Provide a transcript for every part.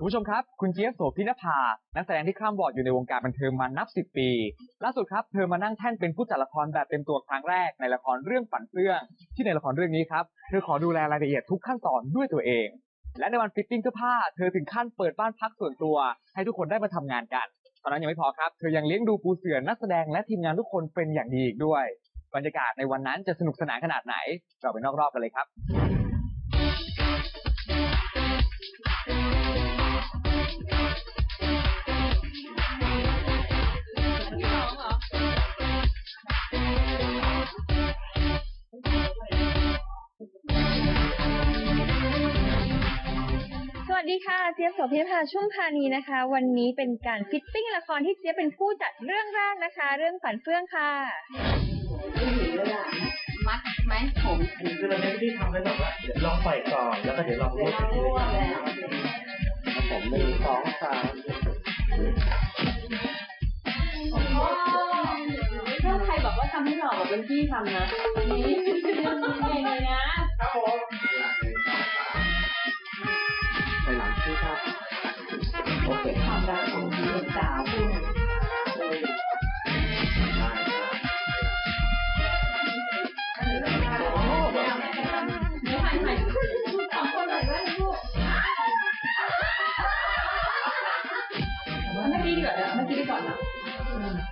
คุณผู้ชมครับ คุณเจี๊ยบโสพินภา นักแสดงที่ข้ามบอร์ดอยู่ในวงการบันเทิงมานับสิบปี ล่าสุดครับ เธอมานั่งแท่นเป็นผู้จัดละครแบบเต็มตัวครั้งแรกในละครเรื่องฝันเฟื่อง ที่ในละครเรื่องนี้ครับ เธอขอดูแลรายละเอียดทุกขั้นตอนด้วยตัวเอง และในวันฟิตติ้งเสื้อผ้า เธอถึงขั้นเปิดบ้านพักส่วนตัว ให้ทุกคนได้มาทำงานกันเท่านั้นยังไม่พอครับ เธอยังเลี้ยงดูปูเสือนักแสดงและทีมงานทุกคนเป็นอย่างดีอีกด้วย บรรยากาศในวันนั้นจะสนุกสนานขนาดไหน เราไปนอกรอบกันเลยครับ วัสดีค่ะ เจี๊ยบโสภิภาชุ่มพานีนะคะ วันนี้เป็นการฟิตติ้งละครที่เจี๊ยบเป็นผู้จัดเรื่องแรกนะคะ เรื่องฝันเฟื่องค่ะมัดไหมผมคือเราไม่ได้ทำให้แบบว่าเดี๋ยวลองปล่อยก่อนแล้วก็เดี๋ยวลองรวบไปเรื่อยๆครับผมหนึ่งสองสามถ้าใครบอกว่าทำให้หล่อแบบเป็นพี่ทำนะนี่เองเลยนะ ครับผม อเคความรักข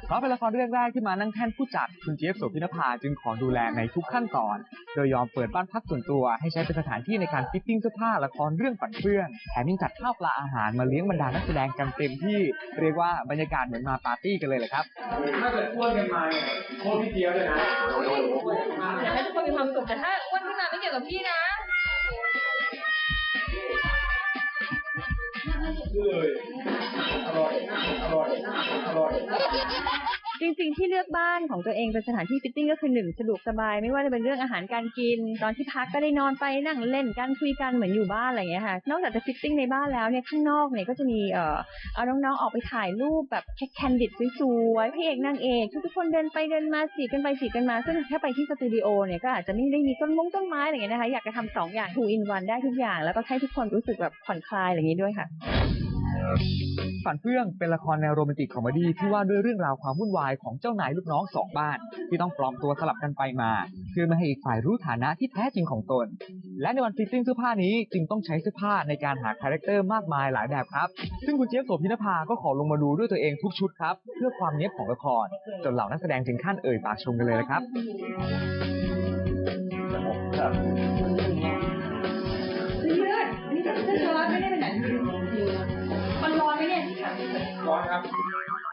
เดี๋ยวหันหันสองคนเลยว่าลูกเมื่อกี้ดีกว่าเมื่อกี้ดีก่อนเนาะเพราะเป็นละครเรื่องแรกที่มานั่งแท่นผู้จัดคุณเจี๊ยบโสภินภาจึงขอดูแลในทุกขั้นตอน โดยยอมเปิดบ้านพักส่วนตัว ให้ใช้เป็นสถานที่ในการฟิตติ้งเสื้อผ้าละครเรื่องฝันเฟื่องแถมยังจัดข้าวปลาอาหารมาเลี้ยงบรรดานักแสดงกันเต็มที่เรียกว่าบรรยากาศเหมือนมาปาร์ตี้กันเลยแหละครับถ้าเกิดอ้วนกันมาเนี่ยโคตรพี่เจี๊ยบเลยนะอยากให้ทุกคนมีความสุขแต่ถ้าอ้วนขึ้นมาไม่เกี่ยวกับพี่นะ เลย อร่อย อร่อย อร่อย จริงๆ ที่เลือกบ้านของตัวเองเป็นสถานที่ฟิตติ้งก็คือหนึ่งสะดวกสบาย ไม่ว่าจะเป็นเรื่องอาหารการกิน ตอนที่พักก็ได้นอนไปนั่งเล่นกันคุยกันเหมือนอยู่บ้านอะไรอย่างเงี้ยค่ะนอกจากจะฟิตติ้งในบ้านแล้วเนี่ยข้างนอกเนี่ยก็จะมีเอ่อเอาน้องๆออกไปถ่ายรูปแบบแคนดิดสวยๆพระเอกนางเอกทุกๆคนเดินไปเดินมาสีกันไปสีกันมา ซึ่งถ้าไปที่สตูดิโอเนี่ยก็อาจจะไม่ได้มีต้นมงต้นไม้อะไรอย่างเงี้ยนะคะอยากจะทำสองอย่าง two in one ได้ทุกอย่าง แล้วก็ให้ทุกคนรู้สึกแบบผ่อนคลายอะไรอย่างงี้ด้วยค่ะ ฝันเฟื่องเป็นละครแนวโรแมนติกคอมเมดี้ที่ว่าด้วยเรื่องราวความวุ่นวายของเจ้านายลูกน้องสองบ้าน ที่ต้องปลอมตัวสลับกันไปมา เพื่อไม่ให้อีกฝ่ายรู้ฐานะที่แท้จริงของตน และในวันฟิตติ้งเสื้อผ้านี้จึงต้องใช้เสื้อผ้าในการหาคาแรคเตอร์มากมายหลายแบบครับ ซึ่งคุณเจี๊ยบโสภินภาก็ขอลงมาดูด้วยตัวเองทุกชุดครับ เพื่อความเนี้ยบของละครจนเหล่านักแสดงถึงขั้นเอ่ยปากชมกันเลยนะครับ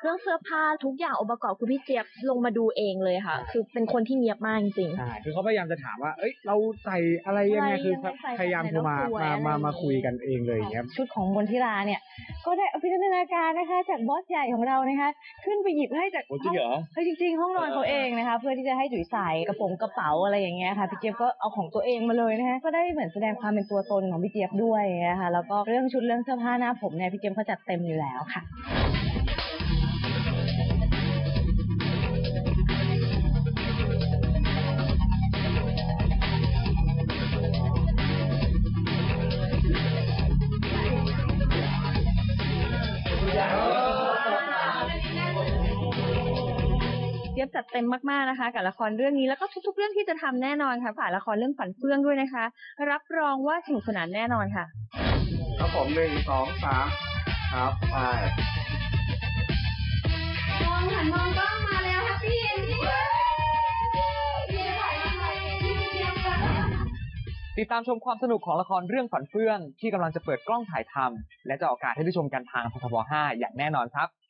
เรื่องเสื้อผ้าทุกอย่างองค์ประกอบคือพี่เจี๊ยบลงมาดูเองเลยค่ะ คือเป็นคนที่เนียบมากจริง ใช่คือเขาพยายามจะถามว่า เอ้ย เราใส่อะไรยังไงอะไรคือยังไงใส่พยายามโทรมาแบบไหนมาแล้วสวยมาอะไรมาอย่างงี้คุยกันเองเลยอย่างเงี้ย ชุดของมนทิราเนี่ย ก็ได้เอาพิจารณาการนะคะ จากบอสใหญ่ของเรานะคะ ขึ้นไปหยิบให้จากโอ้จริงเหรอ เฮ้ยจริงๆ ห้องนอนเขาเองนะคะ เพื่อที่จะให้จุ๋ยใส่กระโปรงกระเป๋าอะไรอย่างเงี้ยค่ะพี่เจี๊ยบก็เอาของตัวเองมาเลยนะคะก็ได้เหมือนแสดงความเป็นตัวตนของพี่เจี๊ยบด้วยนะคะแล้วก็เรื่องชุดเรื่องเสื้อผ้าหน้าผมเนี่ยพี่เจี๊ยบเขาจัดเต็มอยู่แล้วค่ะ เจี๊ยบจัดเต็มมากๆนะคะ กับละครเรื่องนี้แล้วก็ทุกๆ เรื่องที่จะทำแน่นอนค่ะฝากละครเรื่องฝันเฟื่องด้วยนะคะ รับรองว่าสนุกสนานแน่นอนค่ะครับผมหนึ่งสองสามครับไปมองหันมองกล้องมาแล้วแฮปปี้เอนดิ้งเย้ถ่ายมาเลยที่เทียมกันติดตามชมความสนุกของละครเรื่องฝันเฟื่อง ที่กำลังจะเปิดกล้องถ่ายทำและจะออกอากาศให้ได้ชมกันทางททบ5อย่างแน่นอนครับ